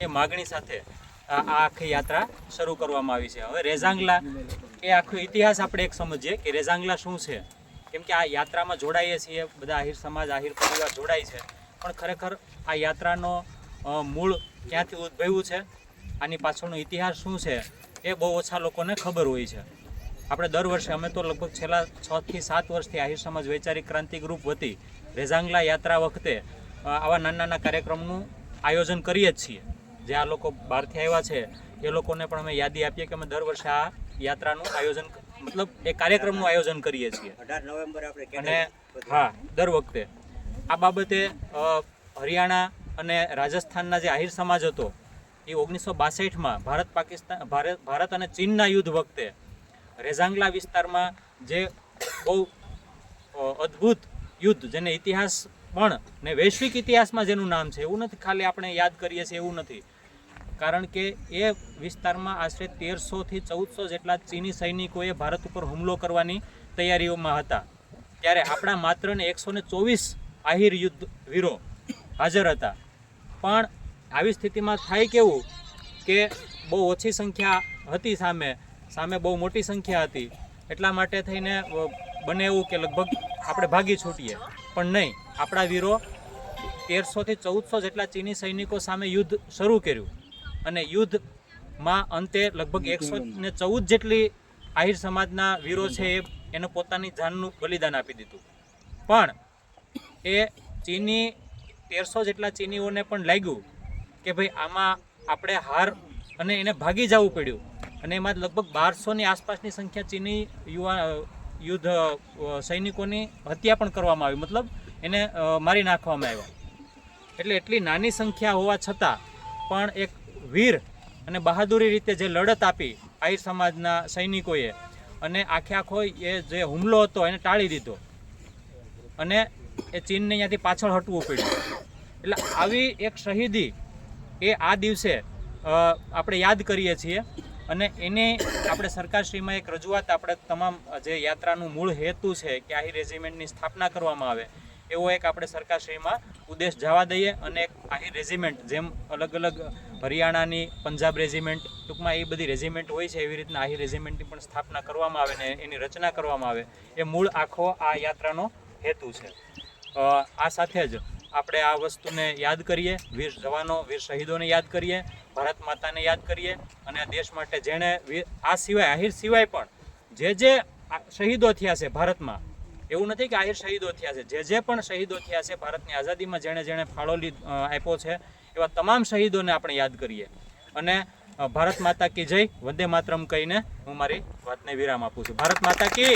એ માગણી સાથે આ આખી યાત્રા શરૂ કરવામાં આવી છે. હવે રેઝાંગલા એ આખો ઇતિહાસ આપણે એક સમજીએ કે રેઝાંગલા શું છે? કેમ કે આ યાત્રામાં જોડાઈએ છીએ, બધા આહિર સમાજ, આહિર પરિવાર જોડાય છે. પણ ખરેખર આ યાત્રાનો મૂળ ક્યાંથી ઉદ્ભવ્યું છે? આની પાછળનો ઇતિહાસ શું છે? એ બહુ ઓછા લોકોને ખબર હોય છે. આપણે દર વર્ષે, અમે તો લગભગ છેલ્લા છ થી સાત વર્ષથી આહિર સમાજ વૈચારિક ક્રાંતિ ગ્રુપ વતી રેઝાંગલા યાત્રા વખતે આવા નાના નાના કાર્યક્રમનું આયોજન કરીએ જ છીએ. જે આ લોકો બહારથી આવ્યા છે એ લોકોને પણ અમે યાદી આપીએ કે અમે દર વર્ષે આ યાત્રાનું આયોજન મતલબ એ કાર્યક્રમનું આયોજન કરીએ છીએ. અઢાર નવેમ્બર આપણે અને હા દર વખતે. આ બાબતે હરિયાણા અને રાજસ્થાનના જે આહિર સમાજ હતો એ ઓગણીસો બાસઠમાં ભારત પાકિસ્તાન ભારત ભારત અને ચીનના યુદ્ધ વખતે રેઝાંગલા વિસ્તારમાં જે બહુ અદ્ભુત યુદ્ધ જેને ઇતિહાસ પણ ને વૈશ્વિક ઇતિહાસમાં જેનું નામ છે, એવું નથી. ખાલી આપણે યાદ કરીએ છીએ એવું નથી. કારણ કે એ વિસ્તારમાં આશરે તેરસોથી ચૌદસો જેટલા ચીની સૈનિકોએ ભારત ઉપર હુમલો કરવાની તૈયારીઓમાં હતા. ત્યારે આપણા માત્ર ને એકસો ને ચોવીસ આહિર યુદ્ધ વીરો હાજર હતા. પણ આવી સ્થિતિમાં થાય કેવું કે બહુ ઓછી સંખ્યા હતી સામે સામે બહુ મોટી સંખ્યા હતી. એટલા માટે થઈને બને એવું કે લગભગ આપણે ભાગી છૂટીએ. પણ નહીં. આપણા વીરો તેરસોથી ચૌદસો જેટલા ચીની સૈનિકો સામે યુદ્ધ શરૂ કર્યું. અને યુદ્ધમાં અંતે લગભગ એકસો ને ચૌદ જેટલી આહિર સમાજના વીરો છે એ એને પોતાની જાનનું બલિદાન આપી દીધું. પણ એ ચીની તેરસો જેટલા ચીનીઓને પણ લાગ્યું કે ભાઈ આમાં આપણે હાર અને એને ભાગી જવું પડ્યું. અને એમાં લગભગ બારસોની આસપાસની સંખ્યા ચીની યુવા યુદ્ધ સૈનિકોની હત્યા પણ કરવામાં આવી. મતલબ એને મારી નાખવામાં આવ્યો. એટલે એટલી નાની સંખ્યા હોવા છતાં પણ એક વીર અને બહાદુરી રીતે જે લડત આપી આહિર સમાજના સૈનિકોએ અને આખે આખો એ જે હુમલો હતો એને ટાળી દીધો. અને એ ચીનને અહીંયાથી પાછળ હટવું પડ્યું. એટલે આવી એક શહીદી એ આ દિવસે આપણે યાદ કરીએ છીએ અને એને આપણે સરકારશ્રીમાં એક રજૂઆત આપણે તમામ જે યાત્રાનું મૂળ હેતુ છે કે આહી રેજિમેન્ટની સ્થાપના કરવામાં આવે એવો એક આપણે સરકારશ્રીમાં ઉદ્દેશ જવા દઈએ અને એક આહી રેજિમેન્ટ જેમ અલગ અલગ હરિયાણાની પંજાબ રેજિમેન્ટ ટૂંકમાં એ બધી રેજિમેન્ટ હોય છે, એવી રીતના આહી રેજિમેન્ટની પણ સ્થાપના કરવામાં આવે ને એની રચના કરવામાં આવે. એ મૂળ આખો આ યાત્રાનો હેતુ છે. આ સાથે જ આપણે આ વસ્તુને યાદ કરીએ, વીર જવાનો, વીર શહીદોને યાદ કરીએ, ભારત માતાને યાદ કરીએ અને દેશ માટે જેણે આ સિવાય આહિર સિવાય પણ જે જે શહીદો થયા છે ભારતમાં એવું નથી કે આહિર શહીદો થયા છે. જે જે પણ શહીદો થયા છે, ભારતની આઝાદીમાં જેણે જેણે ફાળો આપ્યો છે, એવા તમામ શહીદોને આપણે યાદ કરીએ. અને ભારત માતા કી જય, વંદે માતરમ કહીને હું મારી વાતને વિરામ આપું છું. ભારત માતા કી